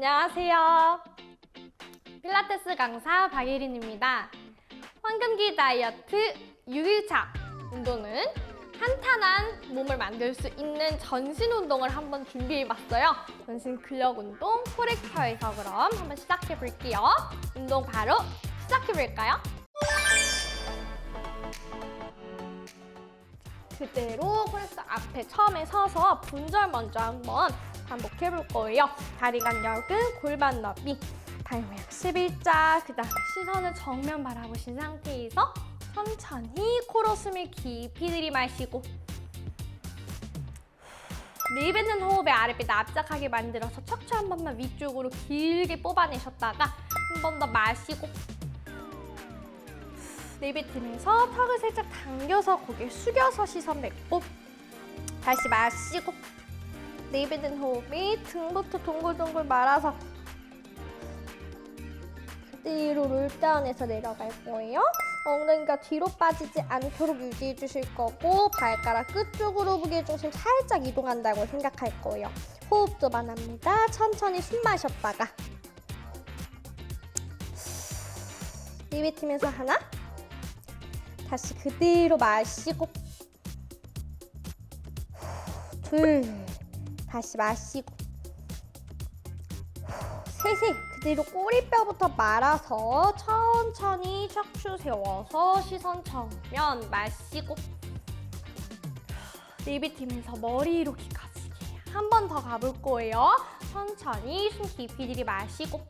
안녕하세요. 필라테스 강사 박예린입니다. 황금기 다이어트 6일차 운동은 탄탄한 몸을 만들 수 있는 전신 운동을 한번 준비해봤어요. 전신 근력 운동 코렉터에서 그럼 한번 시작해볼게요. 운동 바로 시작해볼까요? 그대로 코렉터 앞에 처음에 서서 분절 먼저 한번 반복해 볼 거예요. 다리 간격은 골반 너비, 발 모양 11자, 그 다음에 시선을 정면 바라보신 상태에서 천천히 코로 숨을 깊이 들이마시고 내뱉는 호흡에 아랫배 납작하게 만들어서 척추 한 번만 위쪽으로 길게 뽑아내셨다가 한 번 더 마시고 내뱉으면서 턱을 살짝 당겨서 고개 숙여서 시선 맺고 다시 마시고 내뱉는 호흡이 등부터 동글동글 말아서 그대로 롤다운해서 내려갈 거예요. 엉덩이가 뒤로 빠지지 않도록 유지해 주실 거고 발가락 끝쪽으로 무게중심 살짝 이동한다고 생각할 거예요. 호흡도 많합니다. 천천히 숨 마셨다가 내뱉으면서 하나 다시 그대로 마시고 둘 다시 마시고. 셋이 그대로 꼬리뼈부터 말아서 천천히 척추 세워서 시선 정면 마시고. 내뱉으면서 머리 이렇게 가지게 한 번 더 가볼 거예요. 천천히 숨 깊이 들이마시고.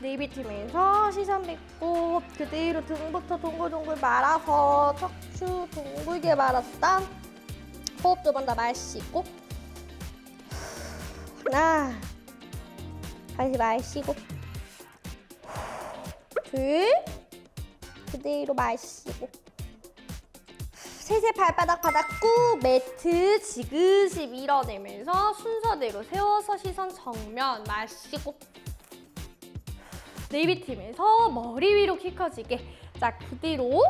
내뱉으면서 시선 뱉고 그대로 등부터 동글동글 말아서 척추 둥글게 말았다 호흡 두 번 더 마시고. 하나. 다시 마시고. 둘. 그대로 마시고. 셋의 발바닥 바닥 꾹 매트 지그시 밀어내면서 순서대로 세워서 시선 정면 마시고. 내비팀에서 머리 위로 키 커지게. 자 그대로.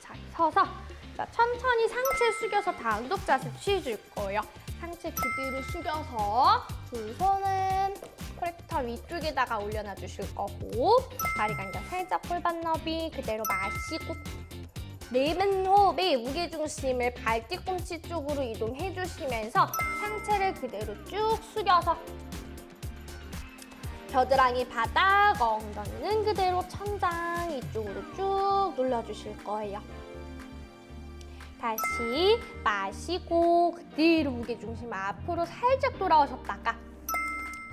자 서서 자 천천히 상체 숙여서 단독 자세 취해줄 거예요 상체 그대로 숙여서 두 손은 코렉터 위쪽에다가 올려놔 주실 거고 다리 간격 살짝 골반 너비 그대로 마시고 내뱉는 호흡에 무게중심을 발 뒤꿈치 쪽으로 이동해 주시면서 상체를 그대로 쭉 숙여서 겨드랑이 바닥, 엉덩이는 그대로 천장 이쪽으로 쭉 눌러주실 거예요. 다시 마시고 그대로 무게중심 앞으로 살짝 돌아오셨다가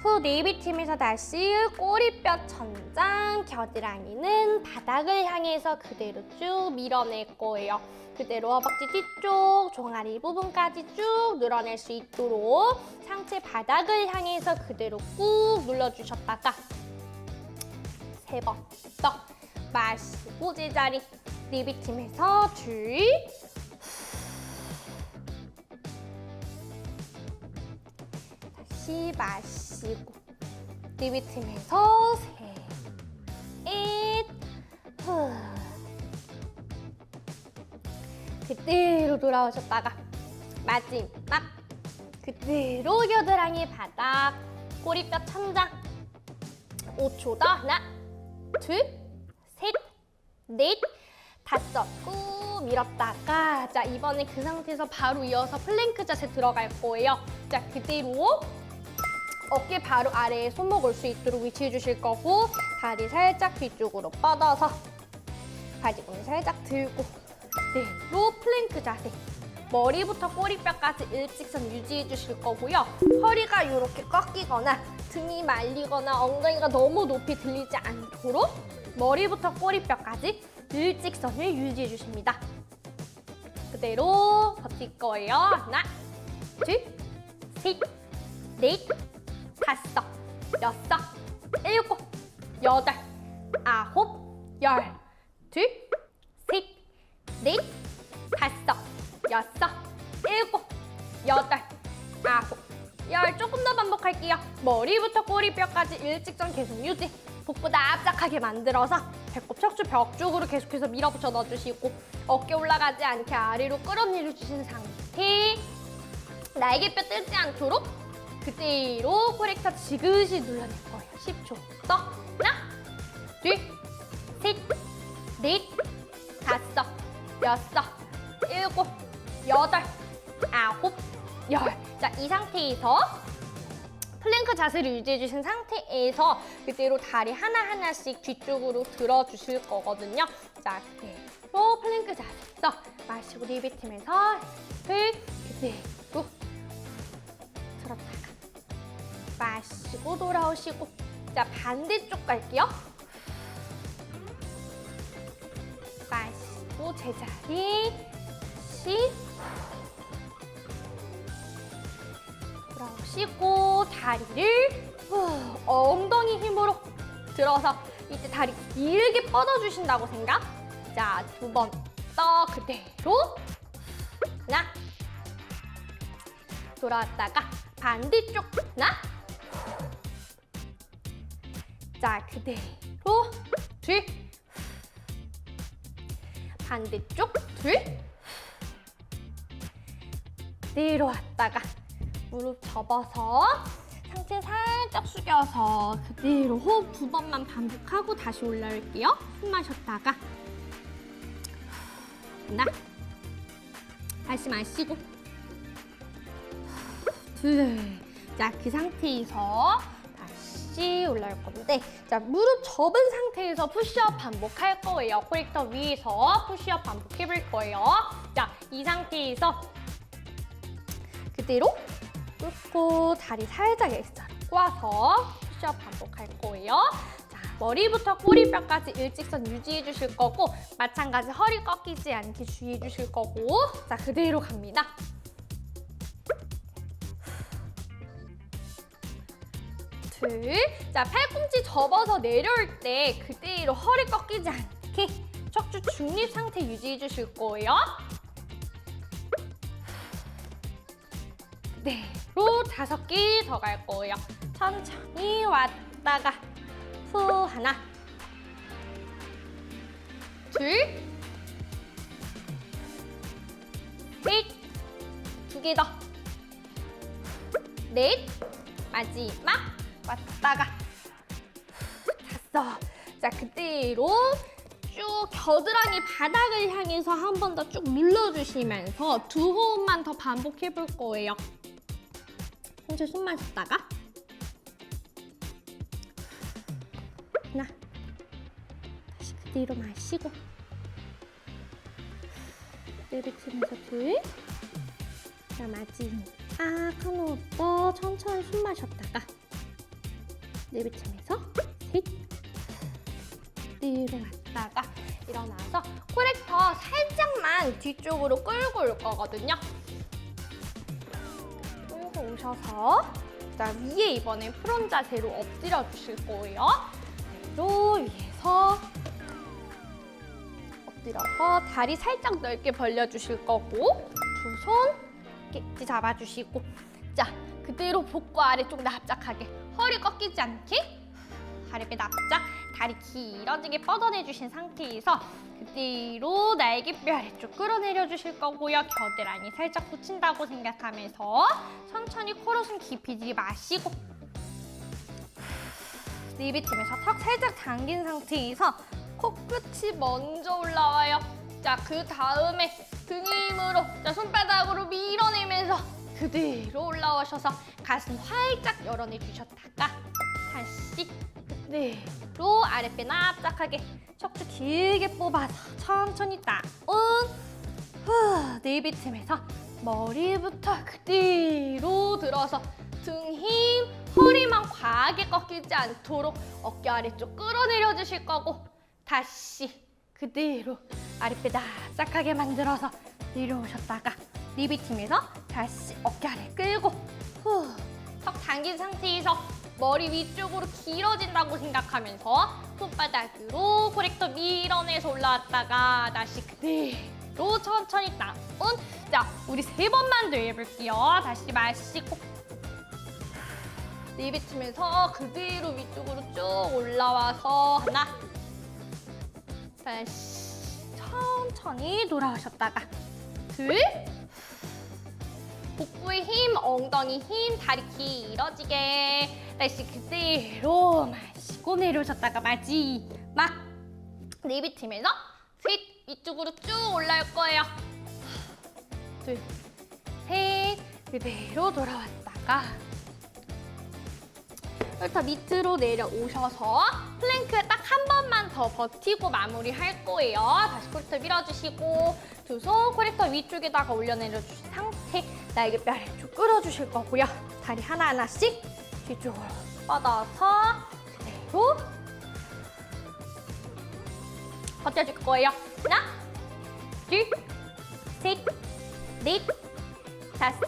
후 내비팀에서 다시 꼬리뼈 천장, 겨드랑이는 바닥을 향해서 그대로 쭉 밀어낼 거예요. 그대로 허벅지 뒤쪽, 종아리 부분까지 쭉 늘어낼 수 있도록 상체 바닥을 향해서 그대로 꾹 눌러주셨다가 세번더 마시고 제자리 리비팀에서 둘 다시 마시고 리비팀에서 셋, 후. 그대로 돌아오셨다가 마지막 그대로 겨드랑이 바닥 꼬리뼈 천장 5초 더 하나 둘셋넷 다섯. 꾹 밀었다가 자 이번에 그 상태에서 바로 이어서 플랭크 자세 들어갈 거예요. 자 그대로 어깨 바로 아래에 손목 올 수 있도록 위치해 주실 거고 다리 살짝 뒤쪽으로 뻗어서 바지꿈 살짝 들고 그대로 플랭크 자세. 머리부터 꼬리뼈까지 일직선 유지해 주실 거고요. 허리가 이렇게 꺾이거나 등이 말리거나 엉덩이가 너무 높이 들리지 않도록 머리부터 꼬리뼈까지 일직선을 유지해 주십니다. 그대로 버틸 거예요. 하나 둘 셋 넷 다섯, 여섯, 일곱, 여덟, 아홉, 열, 둘, 셋, 넷, 다섯, 여섯, 일곱, 여덟, 아홉, 열 조금 더 반복할게요. 머리부터 꼬리뼈까지 일직선 계속 유지. 복부 납작하게 만들어서 배꼽 척추 벽 쪽으로 계속해서 밀어붙여 넣어주시고 어깨 올라가지 않게 아래로 끌어내려 주신 상태 날개뼈 뜨지 않도록 그대로 코렉터 지그시 눌러낼 거예요. 10초. 더. 하나, 둘, 셋, 넷, 다섯, 여섯, 일곱, 여덟, 아홉, 열. 자, 이 상태에서 플랭크 자세를 유지해 주신 상태에서 그대로 다리 하나하나씩 뒤쪽으로 들어주실 거거든요. 자, 그대로 플랭크 자세에서 마시고 내뱉으면서 을 그대로 마시고 돌아오시고 자, 반대쪽 갈게요. 마시고 제자리 씩 돌아오시고 다리를 후, 엉덩이 힘으로 들어서 이때 다리 길게 뻗어주신다고 생각. 자, 두번더 그대로. 하나. 돌아왔다가 반대쪽. 하나 자, 그대로 둘. 반대쪽 둘. 내려왔다가 무릎 접어서 상체 살짝 숙여서 그대로 호흡 두 번만 반복하고 다시 올라올게요. 숨 마셨다가. 하나. 다시 마시고. 둘. 자, 그 상태에서 다시 올라올 건데 자, 무릎 접은 상태에서 푸시업 반복할 거예요. 코렉터 위에서 푸시업 반복해볼 거예요. 자, 이 상태에서 그대로 꿇고 다리 살짝 X자로 꼬아서 푸시업 반복할 거예요. 자, 머리부터 꼬리뼈까지 일직선 유지해 주실 거고 마찬가지 허리 꺾이지 않게 주의해 주실 거고 자, 그대로 갑니다. 둘. 자, 팔꿈치 접어서 내려올 때 그대로 허리 꺾이지 않게 척추 중립 상태 유지해 주실 거예요. 그대로 다섯 개 더 갈 거예요. 천천히 왔다가 후 하나 둘 셋, 두 개 더. 넷, 마지막 왔다가 다섯. 자, 그대로 쭉 겨드랑이 바닥을 향해서 한 번 더 쭉 눌러주시면서 두 호흡만 더 반복해 볼 거예요. 혼자 숨 마셨다가. 하나. 다시 그대로 마시고. 내뱉으면서 둘. 자, 마지막. 한 호흡 더 천천히 숨 마셨다가 내뱉으면서 셋 뒤로 갔다가 일어나서 코렉터 살짝만 뒤쪽으로 끌고 올 거거든요. 끌고 오셔서 자 위에 이번에 프론 자세로 엎드려 주실 거예요. 그대로 위에서 엎드려서 다리 살짝 넓게 벌려 주실 거고 두 손 깨지 잡아 주시고 자 그대로 복부 아래쪽 납작하게 허리 꺾이지 않게 다리뼈 납작 다리 길어지게 뻗어내 주신 상태에서 그대로 날개뼈 아래쪽 끌어내려 주실 거고요. 겨드랑이 살짝 붙인다고 생각하면서 천천히 코로 숨 깊이 들이마시고 내뱉으면서 턱 살짝 당긴 상태에서 코끝이 먼저 올라와요. 자, 그 다음에 등 힘으로 자, 손바닥으로 밀어내면서 그대로 올라오셔서 가슴 활짝 열어내 주셨다가 다시 그대로 아랫배 납작하게 척추 길게 뽑아서 천천히 다운 후 내뱉으면서 머리부터 그대로 들어서 등 힘, 허리만 과하게 꺾이지 않도록 어깨 아래쪽 끌어내려 주실 거고 다시 그대로 아랫배 납작하게 만들어서 내려오셨다가 내뱉으면서 다시 어깨 아래 끌고 후, 턱 당긴 상태에서 머리 위쪽으로 길어진다고 생각하면서 손바닥으로 코렉터 밀어내서 올라왔다가 다시 그대로 천천히 다운. 자 우리 세 번만 더 해볼게요. 다시 마시고 내뱉으면서 그대로 위쪽으로 쭉 올라와서 하나 다시 천천히 돌아오셨다가 둘 복부에 힘, 엉덩이 힘, 다리 길어지게. 다시 그대로 마시고 내려오셨다가 마지막 내비치면서 셋 위쪽으로 쭉 올라올 거예요. 둘, 셋 그대로 돌아왔다가 더 밑으로 내려오셔서 플랭크 딱 한 번만 더 버티고 마무리할 거예요. 다시 코레터 밀어주시고 두 손 코레터 위쪽에다가 올려내려주신 상태 날개뼈를 쭉 끌어주실 거고요. 다리 하나하나씩 뒤쪽으로 뻗어서 그대로 버텨줄 거예요. 하나, 둘, 셋, 넷, 다섯,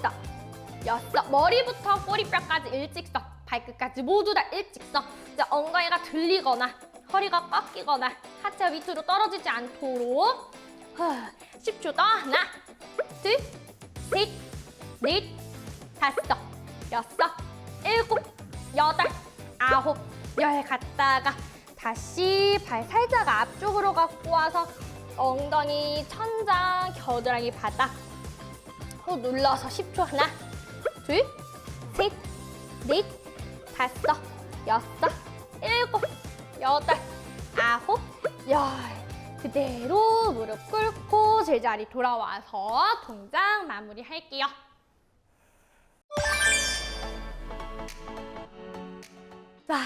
여섯. 머리부터 꼬리뼈까지 일직선, 발끝까지 모두 다 일직선. 이제 엉덩이가 들리거나 허리가 꺾이거나 하체가 밑으로 떨어지지 않도록 후, 10초 더. 하나, 둘, 셋, 넷, 다섯, 여섯, 일곱, 여덟, 아홉, 열 갔다가 다시 발 살짝 앞쪽으로 갖고 와서 엉덩이, 천장, 겨드랑이 바닥 호 눌러서 10초 하나, 둘, 셋, 넷, 다섯, 여섯, 일곱, 여덟, 아홉, 열. 그대로 무릎 꿇고 제자리 돌아와서 동작 마무리할게요. 자,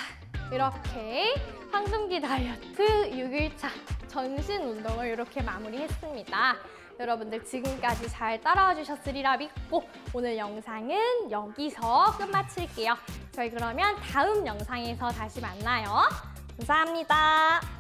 이렇게 황금기 다이어트 6일차 전신 운동을 이렇게 마무리했습니다. 여러분들 지금까지 잘 따라와 주셨으리라 믿고 오늘 영상은 여기서 끝마칠게요. 저희 그러면 다음 영상에서 다시 만나요. 감사합니다.